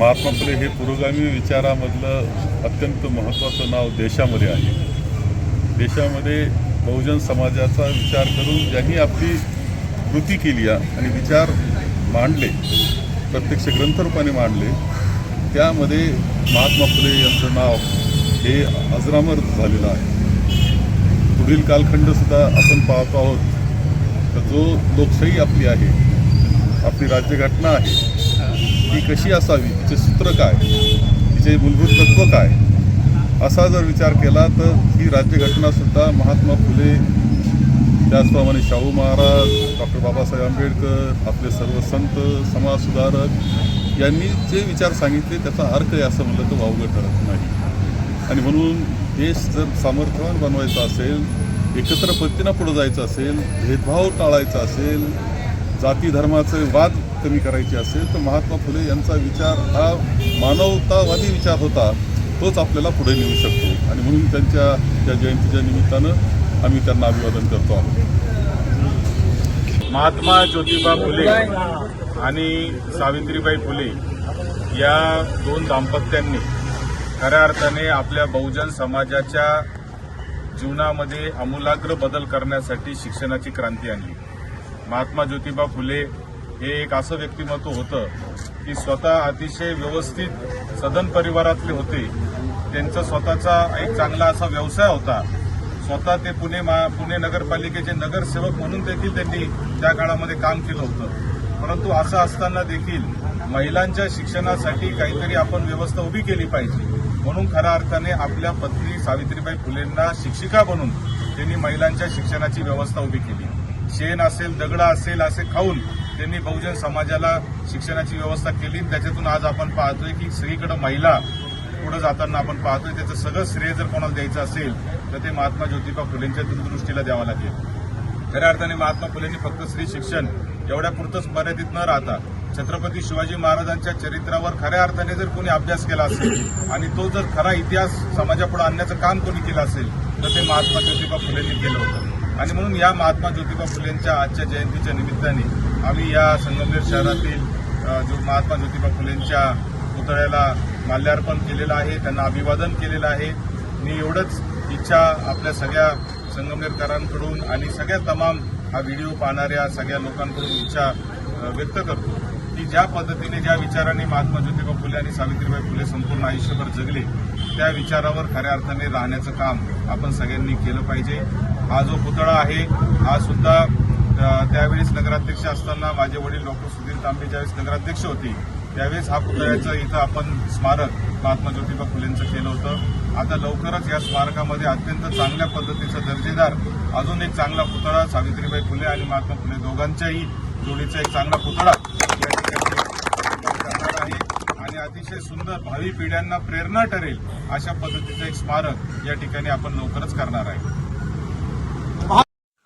महात्मा फुले हे पुरोगामी विचारामधलं अत्यंत महत्त्वाचं नाव देशामध्ये आहे. देशामध्ये बहुजन समाजाचा विचार करून ज्यांनी आपली कृती केली आहे आणि विचार मांडले प्रत्यक्ष ग्रंथरूपाने मांडले त्यामध्ये महात्मा फुले यांचं नाव हे अजरामर झालेलं आहे. पुढील कालखंडसुद्धा आपण पाहतो आहोत. तर जो लोकशाही आपली आहे आपली राज्यघटना आहे ती कशी असावी? तिचे सूत्र काय? तिचे मूलभूत तत्व काय? असा जर विचार केला तर ही राज्यघटनासुद्धा महात्मा फुले त्याचप्रमाणे शाहू महाराज डॉक्टर बाबासाहेब आंबेडकर आपले सर्व संत समाजसुधारक यांनी जे विचार सांगितले त्याचा अर्थ आहे असं म्हणलं तर वावगं ठरत नाही. आणि म्हणून देश जर सामर्थ्यवान बनवायचा असेल एकत्र पद्धतीनं पुढं जायचं असेल भेदभाव टाळायचा असेल जाती धर्माचे वाद कमी करायची असेल तर महात्मा फुले यांचा विचार हा मानवतावादी विचार होता तोच आपल्याला पुढे नेऊ शकतो. आणि म्हणून त्यांच्या त्या जयंतीच्या निमित्तानं आम्ही त्यांना अभिवादन करतो आहोत. महात्मा ज्योतिबा फुले आणि सावित्रीबाई फुले या दोन दाम्पत्यांनी खऱ्या अर्थाने आपल्या बहुजन समाजाच्या जीवनामध्ये आमूलाग्र बदल करण्यासाठी शिक्षणाची क्रांती आणली. महात्मा ज्योतिबा फुले हे एक असं व्यक्तिमत्व होतं की स्वतः अतिशय व्यवस्थित सदन परिवारातले होते. त्यांचा स्वतःचा एक चांगला असा व्यवसाय होता. स्वतः ते पुणे मा पुणे नगरपालिकेचे नगरसेवक म्हणून देखील त्यांनी त्या काळामध्ये काम केलं होतं. परंतु असं असताना देखील महिलांच्या शिक्षणासाठी काहीतरी आपण व्यवस्था उभी केली पाहिजे. म्हणून खऱ्या अर्थाने आपल्या पत्नी सावित्रीबाई फुलेंना शिक्षिका बनून त्यांनी महिलांच्या शिक्षणाची व्यवस्था उभी केली. शेण असेल दगडा असेल असे खाऊन त्यांनी बहुजन समाजाला शिक्षणाची व्यवस्था केली. त्याच्यातून आज आपण पाहतोय की सगळीकडे महिला पुढे जाताना आपण पाहतोय. त्याचं सगळं श्रेय जर कोणाला द्यायचं असेल तर ते महात्मा ज्योतिबा फुलेंच्या दूरदृष्टीला द्यावं लागेल. खऱ्या अर्थाने महात्मा फुलेंनी फक्त स्त्री शिक्षण एवढ्यापुरतंच मर्यादित न राहता छत्रपती शिवाजी महाराजांच्या चरित्रावर खऱ्या अर्थाने जर कोणी अभ्यास केला असेल आणि तो जर खरा इतिहास समाजापुढे आणण्याचं काम कोणी केलं असेल तर ते महात्मा ज्योतिबा फुलेंनी केलं होतं. आणि म्हणून या महात्मा ज्योतिबा फुलेंच्या आजच्या जयंतीच्या निमित्ताने आम्ही या संगमनेर शहरातील जो महात्मा ज्योतिबा फुलेंच्या पुतळ्याला माल्यार्पण केलेलं आहे त्यांना अभिवादन केलेलं आहे. मी एवढंच इच्छा आपल्या सगळ्या संगमनेरकरांकडून आणि सगळ्या तमाम हा व्हिडिओ पाहणाऱ्या सगळ्या लोकांकडून इच्छा व्यक्त करतो की ज्या पद्धतीने ज्या विचाराने महात्मा ज्योतिबा फुले आणि सावित्रीबाई फुले संपूर्ण आयुष्यभर जगले त्या विचारावर खऱ्या अर्थाने राहण्याचं काम आपण सगळ्यांनी केलं पाहिजे. हा जो पुतळा आहे हा सुद्धा त्यावेळेस नगराध्यक्ष असताना माझे वडील डॉक्टर सुधीर तांबे ज्यावेळेस नगराध्यक्ष होते त्यावेळेस हा पुतळ्याचं इथं आपण स्मारक महात्मा ज्योतिबा फुलेंचं केलं होतं. आता लवकरच या स्मारकामध्ये अत्यंत चांगल्या पद्धतीचा दर्जेदार अजून एक चांगला पुतळा सावित्रीबाई फुले आणि महात्मा फुले दोघांच्याही जोडीचा एक चांगला पुतळा आहे. आणि अतिशय सुंदर भावी पिढ्यांना प्रेरणा ठरेल अशा पद्धतीचं एक स्मारक या ठिकाणी आपण लवकरच करणार आहे.